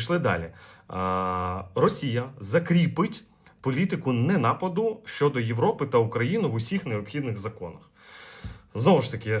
Пішли далі. Росія закріпить політику ненападу щодо Європи та України в усіх необхідних законах. Знову ж таки,